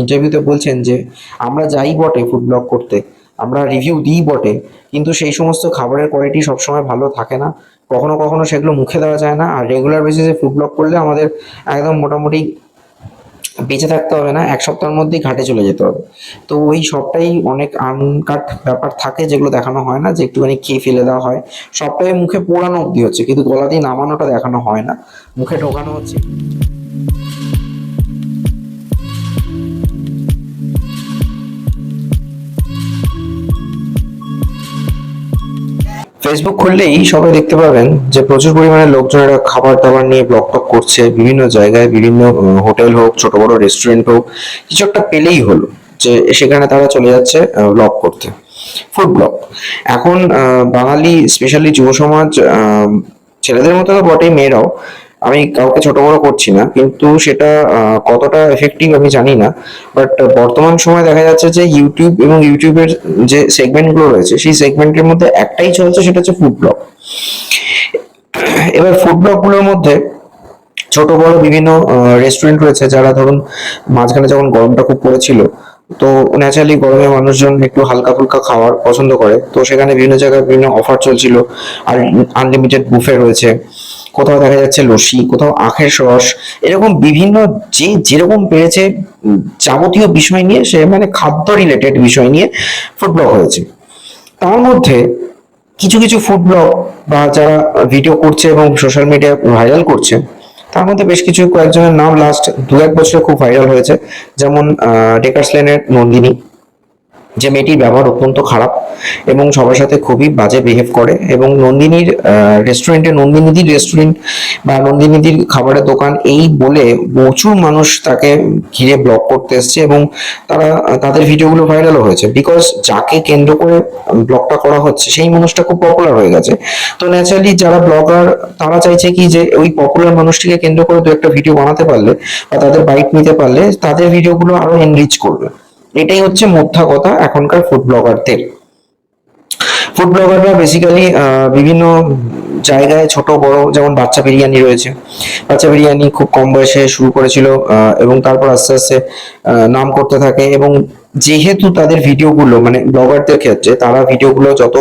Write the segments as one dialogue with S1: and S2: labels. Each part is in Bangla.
S1: ইন্টারভিউতে বলছেন যে, আমরা যাই বটে ফুড ব্লগ করতে। আমরা রিভিউ দিই বটে, কিন্তু সেই সমস্ত খাবারের কোয়ালিটি সবসময় ভালো থাকে না। কখনো কখনো সেগুলো মুখে দেওয়া যায় না। আর রেগুলার বেসিসে ফুড ব্লগ করলে আমাদের একদম মোটামুটি বেঁচে থাকতে হবে না। এক সপ্তাহের মধ্যেই ঘাটে চলে যেতে হবে। তো ওই সবটাই অনেক আনকাট ব্যাপার থাকে যেগুলো দেখানো হয় না, যে একটুখানি খেয়ে ফেলে দেওয়া হয়। সবটাই মুখে পোড়ানো অব্দি হচ্ছে, কিন্তু গলা দিয়ে নামানোটা দেখানো হয় না। মুখে ঢোকানো হচ্ছে। ফেসবুক খুললেই সবাই দেখতে পাবেন যে প্রচুর পরিমাণে লোকজনেরা খাবার দাবার নিয়ে ব্লগ টক করছে, বিভিন্ন জায়গায় বিভিন্ন হোটেল হোক, ছোট বড় রেস্টুরেন্ট হোক, কিছু একটা পেলেই হলো যে সেখানে তারা চলে যাচ্ছে ব্লগ করতে। ফুড ব্লগ এখন বাঙালি স্পেশালি যুব সমাজ ছেলেদের মতো তো বটেই, মেয়েরাও। আমি কাউকে ছোট বড় করছি না, কিন্তু সেটা কতটা এফেক্টিভ আমি জানি না বাট বর্তমান সময় দেখা যাচ্ছে যে ইউটিউব এবং ইউটিউবের যে সেগমেন্টগুলো রয়েছে, সেই সেগমেন্টের মধ্যে একটাই চলছে, সেটা হচ্ছে ফুড ব্লগ এবার ফুড ব্লগগুলোর মধ্যে ছোট, বড় বিভিন্ন রেস্টুরেন্ট রয়েছে, যারা ধরুন মাঝখানে যখন গরমটা খুব পড়েছিল, তো ন্যাচারালি গরমে মানুষজন একটু হালকা ফুলকা খাওয়ার পছন্দ করে, তো সেখানে বিভিন্ন জায়গায় বিভিন্ন অফার চলছিল, আর আনলিমিটেড বুফে রয়েছে। কোথাও দেখা যাচ্ছে লস্যি কোথাও আখের রস এরকম বিভিন্ন যে যেরকম উম, যাবতীয় বিষয় নিয়ে সে মানে খাদ্য রিলেটেড বিষয় নিয়ে ফুড ব্লগ হয়েছে। তার মধ্যে কিছু কিছু ফুড ব্লগ বা যারা ভিডিও করছে এবং সোশ্যাল মিডিয়ায় ভাইরাল করছে তার মধ্যে বেশ কিছু কয়েকজনের নাম লাস্ট দু এক বছরে খুব ভাইরাল হয়েছে। যেমন ডেকার্স লেনের নন্দিনী। যে মেয়েটির ব্যবহার অত্যন্ত খারাপ এবং সবার সাথে খুবই বাজে বিহেভ করে এবং নন্দিনীর রেস্টুরেন্টে নন্দিনীদির রেস্টুরেন্ট বা নন্দিনীদির খাবারের দোকান এই বলে প্রচুর মানুষ তাকে ঘিরে ব্লগ করতে এসছে এবং তারা, তাদের ভিডিওগুলো ভাইরালও হয়েছে। বিকজ যাকে কেন্দ্র করে ব্লগটা করা হচ্ছে, সেই মানুষটা খুব পপুলার হয়ে গেছে। তো ন্যাচারালি যারা ব্লগার তারা চাইছে কি যে ওই পপুলার মানুষটিকে কেন্দ্র করে দু একটা ভিডিও বানাতে পারলে বা তাদের বাইট নিতে পারলে তাদের ভিডিওগুলো আরও এনরিচ করবে। এটাই হচ্ছে মোদ্দা কথা এখনকার ফুড ব্লগারদের ফুড ব্লগাররা বেসিক্যালি বিভিন্ন জায়গায় ছোট, বড়, যেমন বাচ্চা বিরিয়ানি রয়েছে। বাচ্চা বিরিয়ানি খুব কম বয়সে শুরু করেছিল এবং তারপর আস্তে আস্তে নাম করতে থাকে এবং যেহেতু তাদের ভিডিওগুলো মানে ব্লগারদের ক্ষেত্রে তারা ভিডিওগুলো যত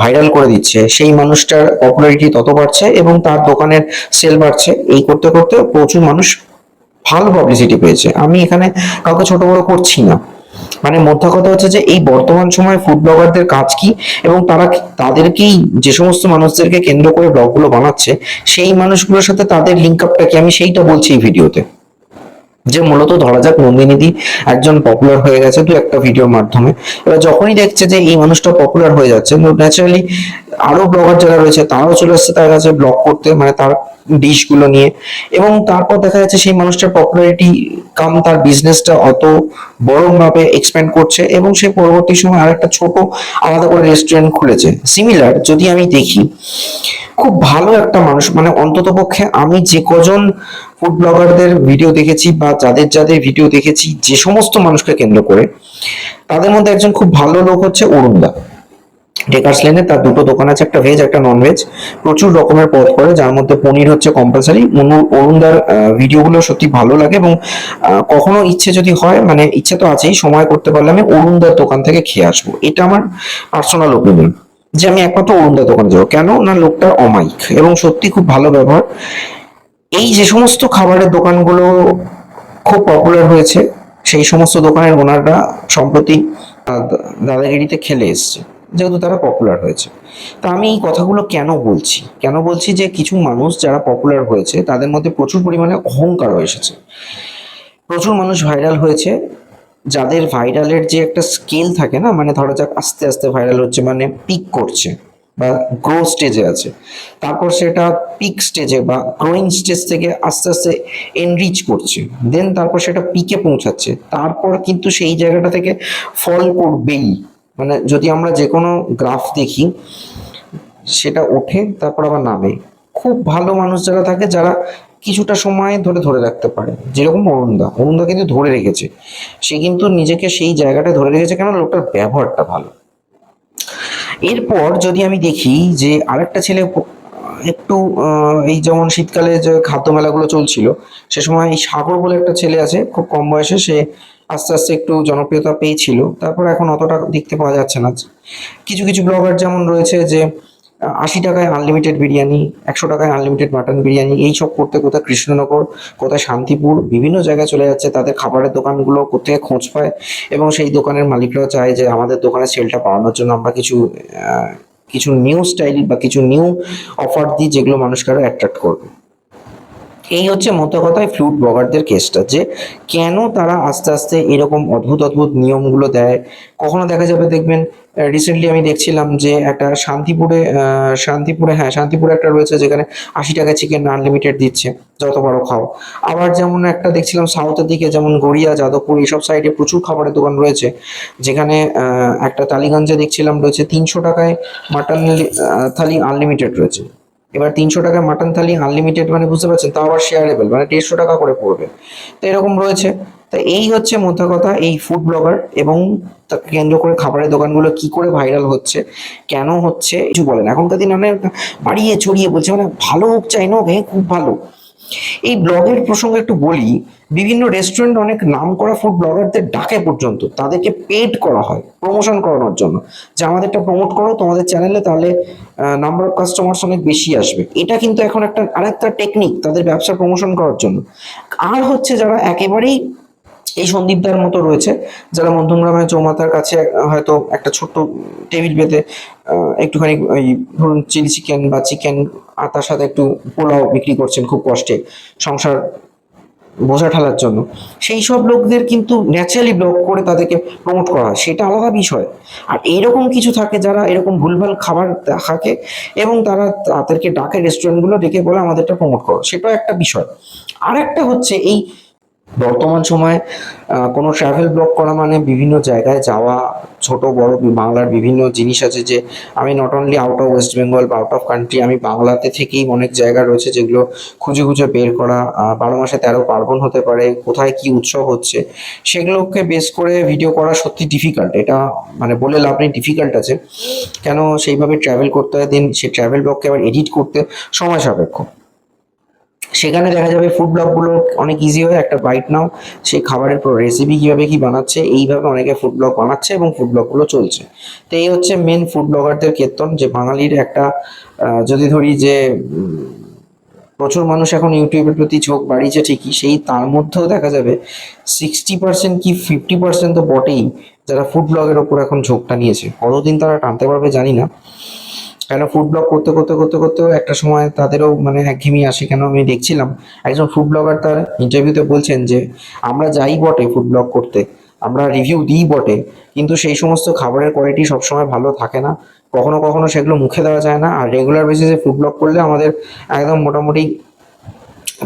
S1: ভাইরাল করে দিচ্ছে, সেই মানুষটার পপুলারিটি তত বাড়ছে এবং তার দোকানের সেল বাড়ছে। এই করতে করতে প্রচুর মানুষ ভালো পাবলিসিটি পেয়েছে। আমি এখানে কাউকে ছোট বড় করছি না। মানে মোদ্দা কথা হচ্ছে যে এই বর্তমান সময়ে ফুড ব্লগারদের কাজ কি? এবং তারা তাদেরকেই যে সমস্ত মানুষদেরকে কেন্দ্র করে ব্লগগুলো বানাচ্ছে, সেই মানুষগুলোর সাথে তাদের লিঙ্ক আপটা কি? আমি সেইটা বলছি এই ভিডিওতে। যে মূলত ধরা যাক, নন্দিনীদি একজন পপুলার হয়ে গেছে দু একটা ভিডিওর মাধ্যমে। এবার যখনই দেখছে যে এই মানুষটা পপুলার হয়ে যাচ্ছে ন্যাচারালি আরও ব্লগার যারা রয়েছে, তারাও চলে আসছে তার কাছে ব্লগ করতে মানে তার ডিশগুলো নিয়ে। এবং তারপর দেখা যাচ্ছে সেই মানুষটার পপুলারিটি কাম তার বিজনেসটা অত বড় ভাবে এক্সপ্যান্ড করছে এবং সে পরবর্তী সময় আরেকটা ছোট আলাদা করে রেস্টুরেন্ট খুলেছে। সিমিলার যদি আমি দেখি, খুব ভালো একটা মানুষ মানে অন্তত পক্ষে আমি যে কজন ফুড ব্লগারদের ভিডিও দেখেছি বা যাদের যাদের ভিডিও দেখেছি, যে সমস্ত মানুষকে কেন্দ্র করে, তাদের মধ্যে একজন খুব ভালো লোক হচ্ছে অরুণদা। ডেকার্স লেনে তার দুটো দোকান আছে, একটা ভেজ একটা নন ভেজ প্রচুর রকমের পদ করে যার মধ্যে পনির হচ্ছে কম্পালসারি অরুণদার ভিডিওগুলো সত্যি ভালো লাগে এবং কখনো ইচ্ছে যদি হয় মানে ইচ্ছে তো আছেই, সময় করতে পারলে আমি অরুণদার দোকান থেকে খেয়ে আসব। এটা আমার পার্সোনাল ওপিনিয়ন যে আমি একমাত্র অরুণদার দোকানে যাব। কেন না লোকটার অমাইক এবং সত্যি খুব ভালো ব্যবহার। এই যে সমস্ত খাবারের দোকানগুলো খুব পপুলার হয়েছে, সেই সমস্ত দোকানের ওনাররা সম্প্রতি দাদাগিরিতে খেলে এসছে। যেহেতু তারা পপুলার হয়েছে। তা আমি এই কথাগুলো কেন বলছি? কেন বলছি যে কিছু মানুষ যারা পপুলার হয়েছে, তাদের মধ্যে প্রচুর পরিমাণে অহংকারও এসেছে। প্রচুর মানুষ ভাইরাল হয়েছে। যাদের ভাইরালের যে একটা স্কেল থাকে না মানে ধরা যাক আস্তে আস্তে ভাইরাল হচ্ছে মানে পিক করছে বা গ্রো স্টেজে আছে। তারপর সেটা পিক স্টেজে বা গ্রোয়িং স্টেজ থেকে আস্তে আস্তে এনরিচ করছে। দেন তারপর সেটা পিকে পৌঁছাচ্ছে। তারপর কিন্তু সেই জায়গাটা থেকে ফল করবেই। মানে যদি আমরা যে কোনো গ্রাফ দেখি, সেটা ওঠে, তারপর আবার নামে। খুব ভালো মানুষ যারা থাকে, যারা কিছুটা সময় ধরে ধরে রাখতে পারে। যেরকম অরুণদা। অরুণদা কিন্তু ধরে রেখেছে। সে কিন্তু নিজেকে সেই জায়গাটা ধরে রেখেছে কেন লোকটার ব্যবহারটা ভালো। এরপর যদি আমি দেখি যে আরেকটা ছেলে একটু এই যেমন শীতকালে যে খাদ্য মেলাগুলো চলছিল, সে সময় এই সাগর বলে একটা ছেলে আছে, খুব কম বয়সে, সে আস্তে আস্তে একটু জনপ্রিয়তা পেয়েছিল। তারপর এখন অতটা দেখতে পাওয়া যাচ্ছে না। কিছু কিছু ব্লগার যেমন রয়েছে যে, আশি টাকায় আনলিমিটেড বিরিয়ানি, একশো টাকায় আনলিমিটেড মাটন বিরিয়ানি, এই সব করতে কোথায় কৃষ্ণনগর, কোথায় শান্তিপুর, বিভিন্ন জায়গায় চলে যাচ্ছে। তাদের খাবারের দোকানগুলো কোথায় খোঁজ পায় এবং সেই দোকানের মালিকরাও চায় যে আমাদের দোকানের সেলটা বাড়ানোর জন্য আমরা কিছু কিছু নিউ স্টাইল বা কিছু নিউ অফার দিই যেগুলো মানুষকে আরও অ্যাট্রাক্ট করবে। এই হচ্ছে মতো কথায় ফ্লুট ব্লগারদের কেসটা, যে কেন তারা আস্তে আস্তে এরকম অদ্ভুত অদ্ভুত নিয়মগুলো দেয়। কখনো দেখা যাবে দেখবেন রিসেন্টলি আমি দেখছিলাম যে একটা শান্তিপুরে শান্তিপুরে হ্যাঁ শান্তিপুরে একটা রয়েছে যেখানে আশি টাকা চিকেন আনলিমিটেড দিচ্ছে, যত বড় খাও। আবার যেমন একটা দেখছিলাম সাউথের দিকে, যেমন গড়িয়া, যাদবপুর, এইসব সাইডে প্রচুর খাবারের দোকান রয়েছে, যেখানে একটা টালিগঞ্জে দেখছিলাম রয়েছে তিনশো টাকায় মাটন থালি আনলিমিটেড রয়েছে। এবার তিনশো টাকা মাটন থালি আনলিমিটেড মানে বুঝতে পারছেন, তাও আবার শেয়ারেবল মানে দেড়শো টাকা করে পড়বে। তো এরকম রয়েছে। তো এই হচ্ছে মোদ্দা কথা, এই ফুড ব্লগার এবং তাকে কেন্দ্র করে খাবারের দোকানগুলো কি করে ভাইরাল হচ্ছে, কেন হচ্ছে, কিছু বলেন। এখনকার দিন অনেক বাড়িয়ে ছড়িয়ে বলছে মানে ভালো হোক, চাই না খুব ভালো। এই ব্লগের প্রসঙ্গে একটু বলি, বিভিন্ন রেস্টুরেন্ট অনেক নাম করা ফুড ব্লগারদের ডাকে পর্যন্ত, তাদেরকে পেড করা হয় প্রমোশন করানোর জন্য। যে আমাদেরটা প্রমোট করো, তোমাদের চ্যানেলে তাহলে নাম্বার অফ কাস্টমার্স অনেক বেশি আসবে। এটা কিন্তু এখন একটা, আরেকটা টেকনিক তাদের ব্যবসা প্রমোশন করার জন্য। আর হচ্ছে যারা একেবারেই এই সন্দীপদার মতো রয়েছে। যারা মধ্যমগ্রামের চৌমাথার কাছে, হয়তো একটা ছোট্ট টেবিল পেতে একটুখানি ওই ধরুন চিলি চিকেন বা চিকেন আর তার সাথে একটু পোলাও বিক্রি করছেন খুব কষ্টে সংসার বোঝা ঠালার জন্য। সেই সব লোকদের কিন্তু ন্যাচারালি ব্লক করে তাদেরকে প্রমোট করা হয়। সেটা আলাদা বিষয়। আর এরকম কিছু থাকে যারা এরকম ভুলভাল খাবার থাকে এবং তারা তাদেরকে ডাকে রেস্টুরেন্টগুলো ডেকে বলে, আমাদেরটা প্রমোট করো। সেটাও একটা বিষয়। আর একটা হচ্ছে এই বর্তমান সময়ে কোনো ট্রাভেল ব্লগ করা মানে বিভিন্ন জায়গায় যাওয়া, ছোট, বড়, বাংলার বিভিন্ন জিনিস আছে যে, আমি not only out of West Bengal বা আউট অফ কান্ট্রি আমি বাংলাতে থেকেই অনেক জায়গা রয়েছে যেগুলো খুঁজে খুঁজে বের করা বারো মাসে তেরো পার্বণ হতে পারে, কোথায় কি উৎসব হচ্ছে, সেগুলোকে বেস করে ভিডিও করা সত্যি ডিফিকাল্ট এটা মানে বলে লাভ নেই ডিফিকাল্ট আছে। কেন সেইভাবে ট্রাভেল করতে হয় দিন সেই ট্রাভেল ব্লগকে আবার এডিট করতে সময় সাপেক্ষ। সেখানে দেখা যাবে ফুড ব্লগগুলো অনেক ইজি হয়, একটা বাইট নাও। সেই খাবারের রেসিপি কীভাবে কি বানাচ্ছে, এইভাবে অনেকে ফুড ব্লগ বানাচ্ছে এবং ফুড ব্লগগুলো চলছে। তো এই হচ্ছে মেন ফুড ব্লগারদের কীর্তন, যে বাঙালির একটা যদি ধরি যে প্রচুর মানুষ এখন ইউটিউবের প্রতি ঝোঁক বাড়িয়েছে ঠিকই, সেই তার মধ্যেও দেখা যাবে সিক্সটি পার্সেন্ট কি ফিফটি পার্সেন্ট তো বটেই, যারা ফুড ব্লগের ওপর এখন ঝোঁকটা নিয়েছে। কতদিন তারা টানতে পারবে জানি না। কেন ফুড ব্লগ করতে করতে করতে করতেও একটা সময় তাদেরও মানে একঘেয়েমি আসে। কেন আমি দেখছিলাম, একজন ফুড ব্লগার তার ইন্টারভিউতে বলছেন যে, আমরা যাই বটে ফুড ব্লগ করতে, আমরা রিভিউ দিই বটে, কিন্তু সেই সমস্ত খাবারের কোয়ালিটি সবসময় ভালো থাকে না। কখনো কখনো সেগুলো মুখে দেওয়া যায় না। আর রেগুলার বেসিসে ফুড ব্লগ করলে আমাদের একদম মোটামুটি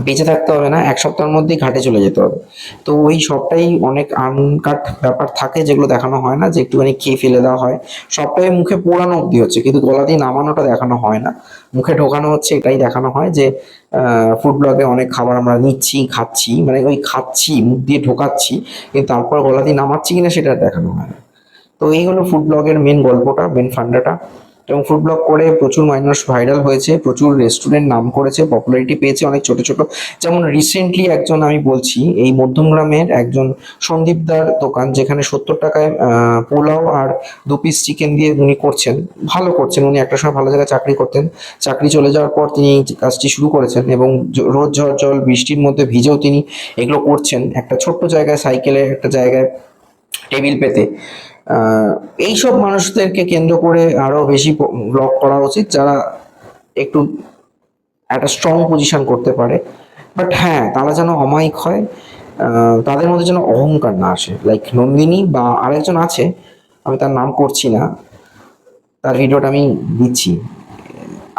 S1: বেঁচে থাকতে হবে না, এক সপ্তাহের মধ্যেই ঘাটে চলে যেতে হবে। তো ওই সবটাই অনেক আনকাট ব্যাপার থাকে যেগুলো দেখানো হয় না, যে একটুখানি খেয়ে ফেলে দেওয়া হয়। সবটাই মুখে পোড়ানো অব্দি হচ্ছে, কিন্তু গলা দিয়ে নামানোটা দেখানো হয় না। মুখে ঢোকানো হচ্ছে, এটাই দেখানো হয় যে ফুড ব্লগে অনেক খাবার আমরা নিচ্ছি, খাচ্ছি মানে ওই খাচ্ছি, মুখ দিয়ে ঢোকাচ্ছি, কিন্তু তারপর গলা দিয়ে নামাচ্ছি কিনা সেটা দেখানো হয় না। তো এই হলো ফুড ব্লগের মেন গল্পটা মেন ফান্ডাটা। এবং ফুড ব্লগ করে প্রচুর মানুষ ভাইরাল হয়েছে, প্রচুর রেস্টুরেন্ট নাম করেছে পপুলারিটি পেয়েছে অনেক ছোট ছোট। যেমন রিসেন্টলি একজন আমি বলছি, এই মধ্যমগ্রামের একজন সন্দীপদার দোকান যেখানে সত্তর টাকায় পোলাও আর দু পিস চিকেন দিয়ে উনি করছেন, ভালো করছেন। উনি একটা সময় ভালো জায়গায় চাকরি করতেন। চাকরি চলে যাওয়ার পর তিনি কাজটি শুরু করেছেন এবং জ- রোদ ঝড় জল বৃষ্টির মধ্যে ভিজেও তিনি এগুলো করছেন। একটা ছোট্ট জায়গায় সাইকেলে একটা জায়গায় টেবিল পেতে। এইসব মানুষদেরকে কেন্দ্র করে আরও বেশি ব্লগ করা উচিত, যারা একটু একটা স্ট্রং পজিশন করতে পারে। বাট হ্যাঁ তারা যেন অমায়িক হয় তাদের মধ্যে যেন অহংকার না আসে। লাইক নন্দিনী বা আরেকজন আছে, আমি তার নাম করছি না, তার ভিডিওটা আমি দিচ্ছি।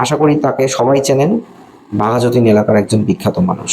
S1: আশা করি তাকে সবাই চেনেন, বাঘাযতীন এলাকার একজন বিখ্যাত মানুষ।